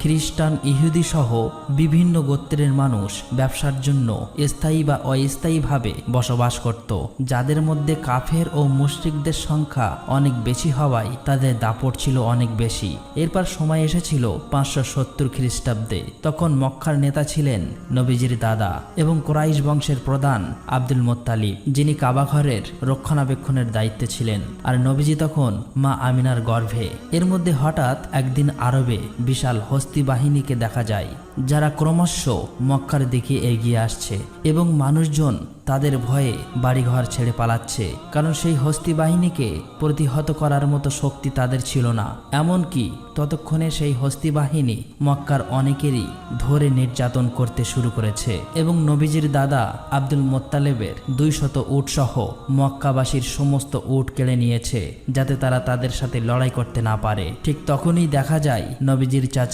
খ্রিস্টান ইহুদি সহ বিভিন্ন গোত্রের মানুষ ব্যবসার জন্য স্থায়ী বা অস্থায়ীভাবে বসবাস করত। যাদের মধ্যে কাফের ও মুশরিকদের সংখ্যা অনেক বেশি হওয়ায় তাদের দাপট ছিল অনেক বেশি। এরপর সময় এসেছিল পাঁচশো সত্তর খ্রিস্টাব্দে। তখন মক্কার নেতা ছিলেন নবীজির দাদা এবং কোরাইশ বংশের প্রধান আব্দুল মোত্তালিব, যিনি কাবাঘরের রক্ষণাবেক্ষণের দায়িত্বে ছিলেন। আর নবীজি তখন মা আমিনার গর্ভে। এর মধ্যে হঠাৎ একদিন আরবে বিশাল হস্তি বাহিনীকে দেখা যায়, যারা ক্রমশ মক্কার দিকে এগিয়ে আসছে এবং মানুষজন তাদের ভয়ে বাড়িঘর ছেড়ে পালাচ্ছে, কারণ সেই হস্তি বাহিনীকে প্রতিহত করার মতো শক্তি তাদের ছিল না। এমনকি ততক্ষণে সেই হস্তি বাহিনী মক্কার অনেকেরই ধরে নির্যাতন করতে শুরু করেছে এবং নবীজির দাদা আব্দুল মোত্তালেবের দুই শত উট সহ মক্কাবাসীর সমস্ত উট কেড়ে নিয়েছে, যাতে তারা তাদের সাথে লড়াই করতে না পারে। ঠিক তখনই দেখা যায় নবীজির চাচা